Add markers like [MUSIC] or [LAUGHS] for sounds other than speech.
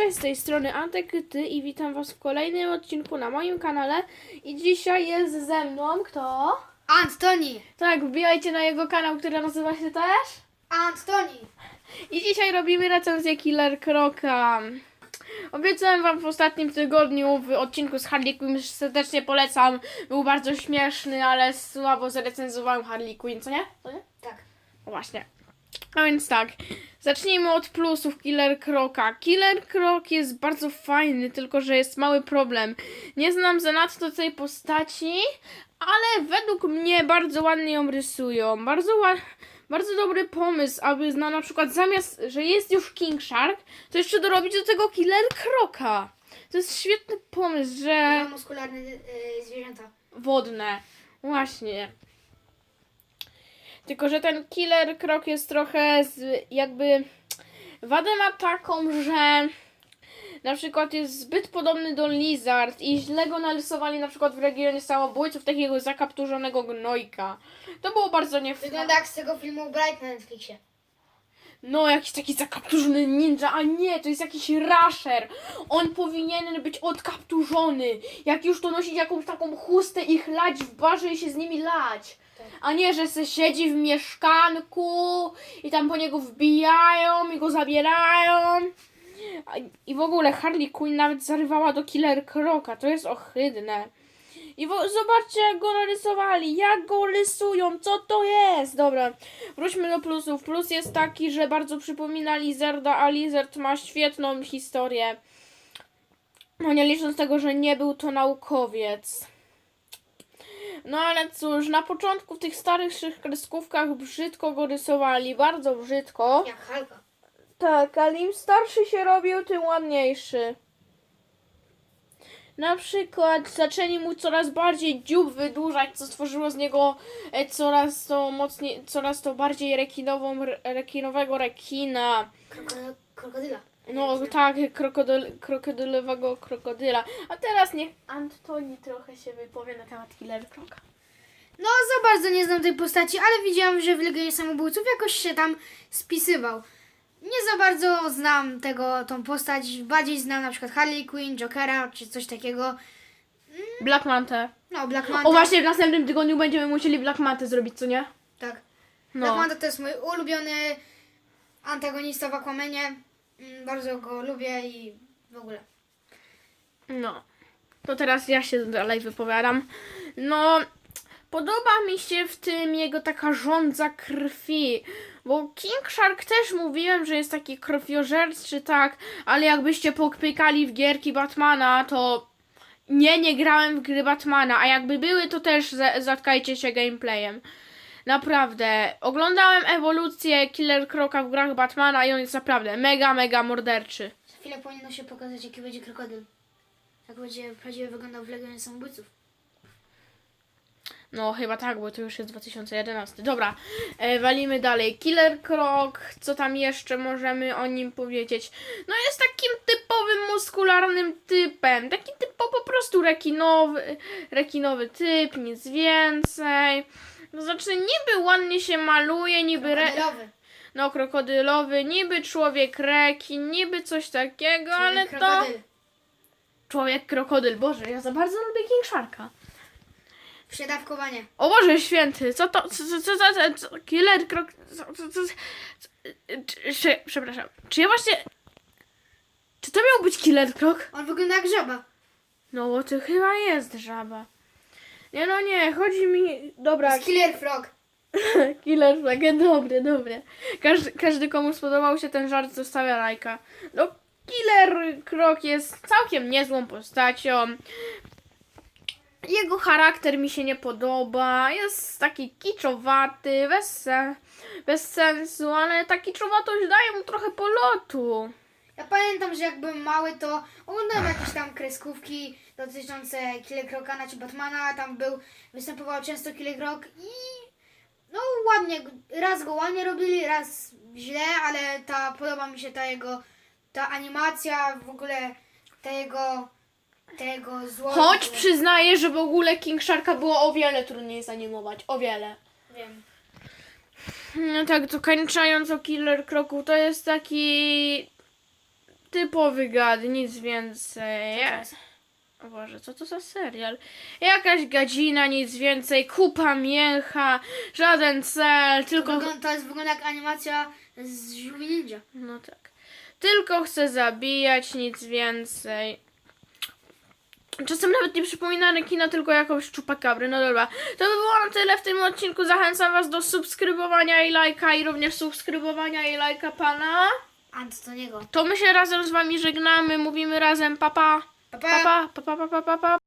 Cześć, z tej strony Antek Ty i witam Was w kolejnym odcinku na moim kanale. I dzisiaj jest ze mną kto? Antoni! Tak, wbijajcie na jego kanał, który nazywa się też. Antoni! I dzisiaj robimy recenzję Killer Kroka. Obiecałem Wam w ostatnim tygodniu w odcinku z Harley Quinn, serdecznie polecam. Był bardzo śmieszny, ale słabo zrecenzowałem Harley Quinn, co nie? Co nie? Tak. No właśnie. A więc tak, zacznijmy od plusów Killer Kroka. Killer Krok jest bardzo fajny, tylko że jest mały problem. Nie znam zanadto tej postaci, ale według mnie bardzo ładnie ją rysują. Bardzo ła- Bardzo dobry pomysł, aby na, na przykład zamiast, że jest już King Shark, to jeszcze dorobić do tego Killer Kroka. To jest świetny pomysł, że Dwa muskularne y, zwierzęta. wodne. Właśnie. Tylko, że ten killer krok jest trochę z, jakby. Wadę ma taką, że na przykład jest zbyt podobny do Lizard i źle go narysowali na przykład w regionie samobójców takiego zakapturzonego gnojka. To było bardzo nie Wygląda jak z tego filmu Bright na Netflixie. No, jakiś taki zakapturzony ninja, a nie, to jest jakiś rasher. On powinien być odkapturzony. Jak już to nosić jakąś taką chustę i chlać w barze i się z nimi lać. A nie, że se siedzi w mieszkanku i tam po niego wbijają i go zabierają. I w ogóle Harley Quinn nawet zarywała do Killer Kroka. To jest ohydne. I zobaczcie, jak go narysowali, jak go rysują, co to jest? Dobra, wróćmy do plusów. Plus jest taki, że bardzo przypomina Lizarda, a Lizard ma świetną historię. No nie licząc tego, że nie był to naukowiec. No ale cóż, na początku w tych starych kreskówkach brzydko go rysowali, bardzo brzydko. Jak Halka. Tak, ale im starszy się robił, tym ładniejszy. Na przykład zaczęli mu coraz bardziej dziób wydłużać, co stworzyło z niego e, coraz to mocniej, coraz to bardziej rekinową, re- rekinowego rekina. Kroko- krokodyla. No tak, krokodyl, krokodylowego krokodyla. A teraz niech Antoni trochę się wypowie na temat Killer Kroka. No za bardzo nie znam tej postaci, ale widziałam, że w Legionie Samobójców jakoś się tam spisywał. Nie za bardzo znam tego, tą postać. Bardziej znam na przykład Harley Quinn, Jokera czy coś takiego. Black Manta. No, Black Manta. O właśnie, w następnym tygodniu będziemy musieli Black Mantę zrobić, co nie? Tak. No. Black Manta to jest mój ulubiony antagonista w Aquamanie. Mm, Bardzo go lubię i w ogóle. No, to teraz ja się dalej wypowiadam. No, podoba mi się w tym jego taka żądza krwi. Bo King Shark też mówiłem, że jest taki krwiożerczy, tak, ale jakbyście pokpykali w gierki Batmana, to nie, nie grałem w gry Batmana, a jakby były, to też za- zatkajcie się gameplayem. Naprawdę, oglądałem ewolucję Killer Kroka w grach Batmana i on jest naprawdę mega, mega morderczy. Za chwilę powinno się pokazać, jaki będzie krokodyl. Jak będzie prawdziwie wyglądał w Legionie Samobójców. No, chyba tak, bo to już jest 2011. Dobra, e, walimy dalej. Killer Krok, co tam jeszcze możemy o nim powiedzieć? No, jest takim typowym muskularnym typem. Taki typo po prostu rekinowy, rekinowy typ, nic więcej. No, znaczy, niby ładnie się maluje, niby. Re, Krokodylowy. no, krokodylowy, niby człowiek rekin, niby coś takiego, ale to. Krokodyl. Człowiek krokodyl. Boże, ja za bardzo lubię King Sharka. Przedawkowanie. O Boże święty, co to, co, co, co, co, co killer krok, co, co, co, co, czy, czy, przepraszam, czy ja właśnie, czy to miał być killer krok? On wygląda jak żaba. No to chyba jest żaba. Nie no nie, chodzi mi, dobra, jest Killer Frog. [LAUGHS] killer frog, dobre, dobre. Każdy, każdy komu spodobał się ten żart zostawia lajka. No killer krok jest całkiem niezłą postacią. Jego charakter mi się nie podoba. Jest taki kiczowaty, bez, bez sensu, ale ta kiczowatość daje mu trochę polotu. Ja pamiętam, że jak byłem mały, to oglądałem jakieś tam kreskówki dotyczące Killer Krokana czy Batmana. Tam był, występował często Killer Krok i no ładnie, raz go ładnie robili, raz źle, ale ta, podoba mi się ta jego, ta animacja, w ogóle ta jego, ta jego zło. Choć przyznaję, że w ogóle King Sharka było o wiele trudniej zanimować. O wiele. Wiem. No tak, to kończąc o Killer Kroku, to jest taki typowy gad, nic więcej. O Boże, co to za serial? Jakaś gadzina, nic więcej, kupa mięcha, żaden cel, To, tylko... wygląda, to jest wygląda jak animacja z Żółwi Ninja. No tak. Tylko chcę zabijać, nic więcej. Czasem nawet nie przypomina rekina, tylko jakąś czupakabry. No dobra. To by było na tyle w tym odcinku. Zachęcam was do subskrybowania i lajka i również subskrybowania i lajka pana. Antoniego. To my się razem z wami żegnamy, mówimy razem papa. Pa, pa. Papa, papa, papa, papa. Pa.